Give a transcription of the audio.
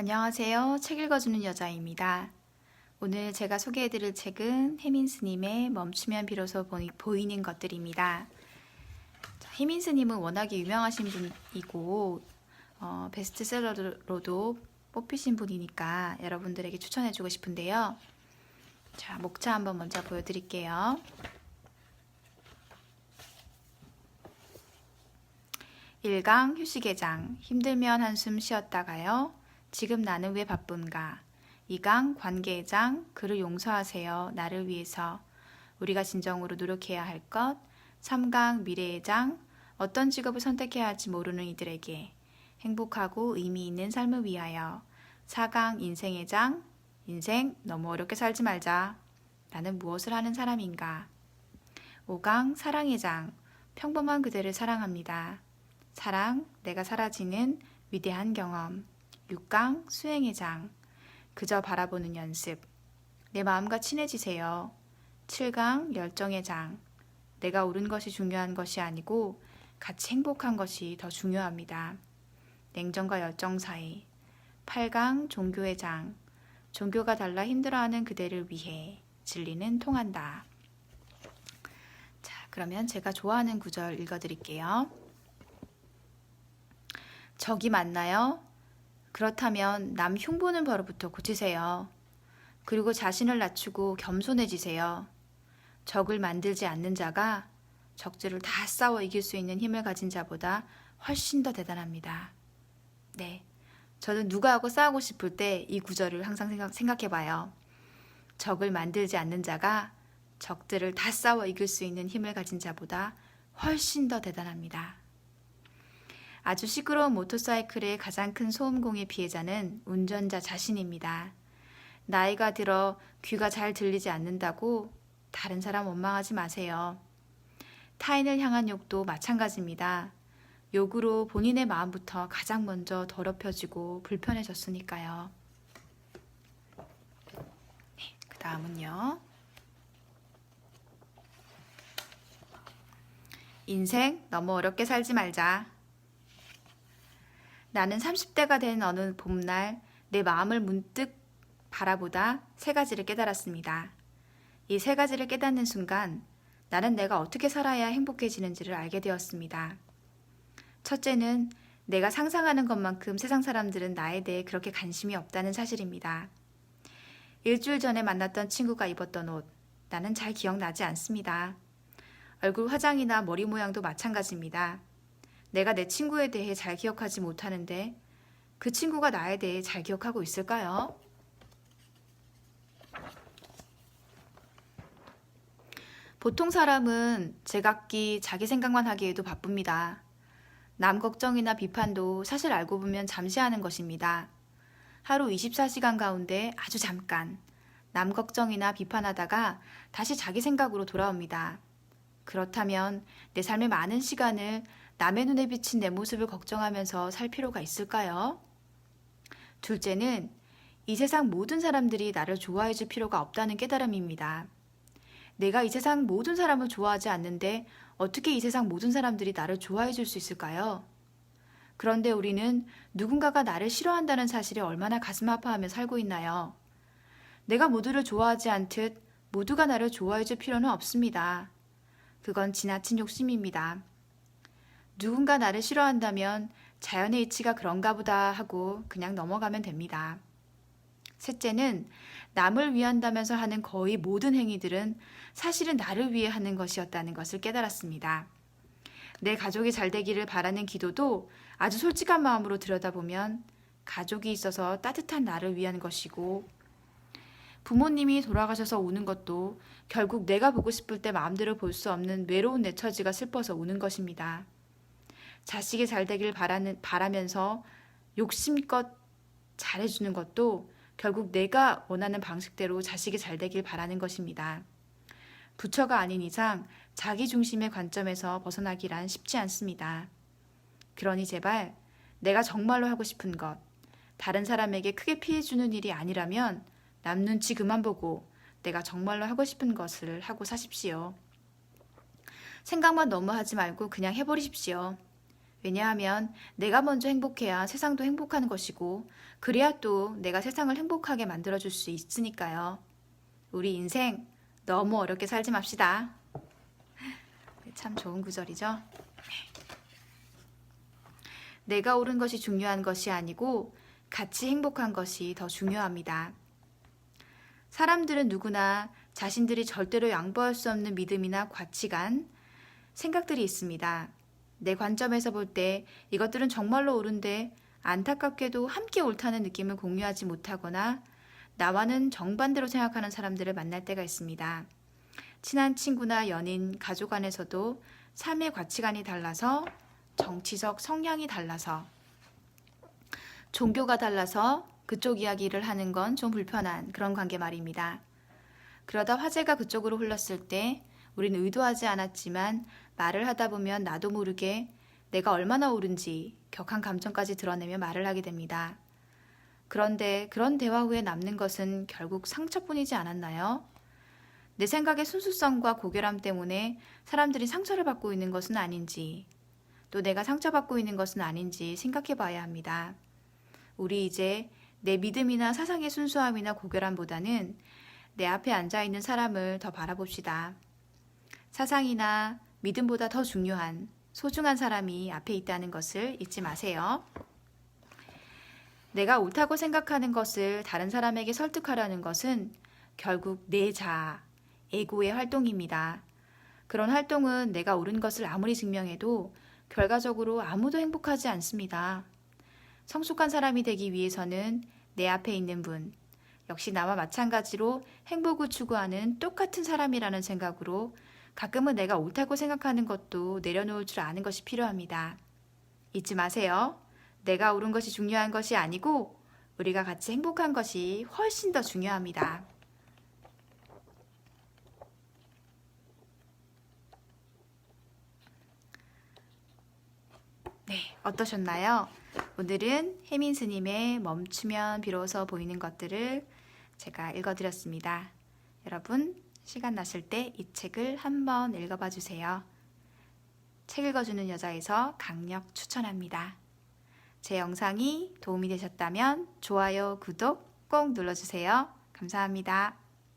안녕하세요. 책 읽어주는 여자입니다. 오늘 제가 소개해드릴 책은 해민 스님의 멈추면 비로소 보이- 보이는 것들입니다. 자, 해민 스님은 워낙에 유명하신 분이고 어, 베스트셀러로도 뽑히신 분이니까 여러분들에게 추천해주고 싶은데요. 자, 목차 한번 먼저 보여드릴게요. 일강 휴식의 장 힘들면 한숨 쉬었다 가요. 지금 나는 왜 바쁜가? 2강 관계의 장 그를 용서하세요. 나를 위해서 우리가 진정으로 노력해야 할 것. 3강 미래의 장 어떤 직업을 선택해야 할지 모르는 이들에게 행복하고 의미 있는 삶을 위하여 4강 인생의 장 인생 너무 어렵게 살지 말자. 나는 무엇을 하는 사람인가? 5강 사랑의 장 평범한 그대를 사랑합니다. 사랑, 내가 사라지는 위대한 경험. 6강 수행의 장. 그저 바라보는 연습. 내 마음과 친해지세요. 7강 열정의 장. 내가 옳은 것이 중요한 것이 아니고 같이 행복한 것이 더 중요합니다. 냉정과 열정 사이. 8강 종교의 장. 종교가 달라 힘들어하는 그대를 위해 진리는 통한다. 자, 그러면 제가 좋아하는 구절 읽어드릴게요. 적이 맞나요? 그렇다면 남 흉보는 버릇부터 고치세요. 그리고 자신을 낮추고 겸손해지세요. 적을 만들지 않는 자가 적들을 다 싸워 이길 수 있는 힘을 가진 자보다 훨씬 더 대단합니다. 네. 저는 누구하고 싸우고 싶을 때 이 구절을 항상 생각, 생각 해 봐요. 적을 만들지 않는 자가 적들을 다 싸워 이길 수 있는 힘을 가진 자보다 훨씬 더 대단합니다. 아주 시끄러운 모터사이클의 가장 큰 소음공의 피해자는 운전자 자신입니다. 나이가 들어 귀가 잘 들리지 않는다고 다른 사람 원망하지 마세요. 타인을 향한 욕도 마찬가지입니다. 욕으로 본인의 마음부터 가장 먼저 더럽혀지고 불편해졌으니까요. 네, 그 다음은요. 인생 너무 어렵게 살지 말자. 나는 30대가 된 어느 봄날 내 마음을 문득 바라보다 세 가지를 깨달았습니다. 이 세 가지를 깨닫는 순간 나는 내가 어떻게 살아야 행복해지는지를 알게 되었습니다. 첫째는 내가 상상하는 것만큼 세상 사람들은 나에 대해 그렇게 관심이 없다는 사실입니다. 일주일 전에 만났던 친구가 입었던 옷, 나는 잘 기억나지 않습니다. 얼굴 화장이나 머리 모양도 마찬가지입니다. 내가 내 친구에 대해 잘 기억하지 못하는데 그 친구가 나에 대해 잘 기억하고 있을까요? 보통 사람은 제각기 자기 생각만 하기에도 바쁩니다. 남 걱정이나 비판도 사실 알고 보면 잠시 하는 것입니다. 하루 24시간 가운데 아주 잠깐 남 걱정이나 비판하다가 다시 자기 생각으로 돌아옵니다. 그렇다면 내 삶의 많은 시간을 남의 눈에 비친 내 모습을 걱정하면서 살 필요가 있을까요? 둘째는 이 세상 모든 사람들이 나를 좋아해 줄 필요가 없다는 깨달음입니다. 내가 이 세상 모든 사람을 좋아하지 않는데 어떻게 이 세상 모든 사람들이 나를 좋아해 줄 수 있을까요? 그런데 우리는 누군가가 나를 싫어한다는 사실에 얼마나 가슴 아파하며 살고 있나요? 내가 모두를 좋아하지 않듯 모두가 나를 좋아해 줄 필요는 없습니다. 그건 지나친 욕심입니다. 누군가 나를 싫어한다면 자연의 이치가 그런가 보다 하고 그냥 넘어가면 됩니다. 셋째는 남을 위한다면서 하는 거의 모든 행위들은 사실은 나를 위해 하는 것이었다는 것을 깨달았습니다. 내 가족이 잘 되기를 바라는 기도도 아주 솔직한 마음으로 들여다보면 가족이 있어서 따뜻한 나를 위한 것이고 부모님이 돌아가셔서 우는 것도 결국 내가 보고 싶을 때 마음대로 볼 수 없는 외로운 내 처지가 슬퍼서 우는 것입니다. 자식이 잘 되길 바라는, 바라면서 욕심껏 잘해주는 것도 결국 내가 원하는 방식대로 자식이 잘 되길 바라는 것입니다. 부처가 아닌 이상 자기 중심의 관점에서 벗어나기란 쉽지 않습니다. 그러니 제발 내가 정말로 하고 싶은 것, 다른 사람에게 크게 피해주는 일이 아니라면 남 눈치 그만 보고 내가 정말로 하고 싶은 것을 하고 사십시오. 생각만 너무 하지 말고 그냥 해버리십시오. 왜냐하면 내가 먼저 행복해야 세상도 행복한 것이고, 그래야 또 내가 세상을 행복하게 만들어줄 수 있으니까요. 우리 인생 너무 어렵게 살지 맙시다. 네, 참 좋은 구절이죠. 내가 옳은 것이 중요한 것이 아니고 같이 행복한 것이 더 중요합니다. 사람들은 누구나 자신들이 절대로 양보할 수 없는 믿음이나 가치관, 생각들이 있습니다. 내 관점에서 볼 때 이것들은 정말로 옳은데 안타깝게도 함께 옳다는 느낌을 공유하지 못하거나 나와는 정반대로 생각하는 사람들을 만날 때가 있습니다. 친한 친구나 연인, 가족 안에서도 삶의 가치관이 달라서 정치적 성향이 달라서 종교가 달라서 그쪽 이야기를 하는 건 좀 불편한 그런 관계 말입니다. 그러다 화제가 그쪽으로 흘렀을 때 우리는 의도하지 않았지만 말을 하다 보면 나도 모르게 내가 얼마나 옳은지 격한 감정까지 드러내며 말을 하게 됩니다. 그런데 그런 대화 후에 남는 것은 결국 상처뿐이지 않았나요? 내 생각의 순수성과 고결함 때문에 사람들이 상처를 받고 있는 것은 아닌지, 또 내가 상처받고 있는 것은 아닌지 생각해 봐야 합니다. 우리 이제 내 믿음이나 사상의 순수함이나 고결함보다는 내 앞에 앉아 있는 사람을 더 바라봅시다. 사상이나 믿음보다 더 중요한 소중한 사람이 앞에 있다는 것을 잊지 마세요. 내가 옳다고 생각하는 것을 다른 사람에게 설득하려는 것은 결국 내 자아, 에고의 활동입니다. 그런 활동은 내가 옳은 것을 아무리 증명해도 결과적으로 아무도 행복하지 않습니다. 성숙한 사람이 되기 위해서는 내 앞에 있는 분, 역시 나와 마찬가지로 행복을 추구하는 똑같은 사람이라는 생각으로 가끔은 내가 옳다고 생각하는 것도 내려놓을 줄 아는 것이 필요합니다. 잊지 마세요. 내가 옳은 것이 중요한 것이 아니고 우리가 같이 행복한 것이 훨씬 더 중요합니다. 네, 어떠셨나요? 오늘은 혜민 스님의 멈추면 비로소 보이는 것들을 제가 읽어드렸습니다. 여러분, 시간 나실 때 이 책을 한번 읽어봐 주세요. 책 읽어주는 여자에서 강력 추천합니다. 제 영상이 도움이 되셨다면 좋아요, 구독 꼭 눌러주세요. 감사합니다.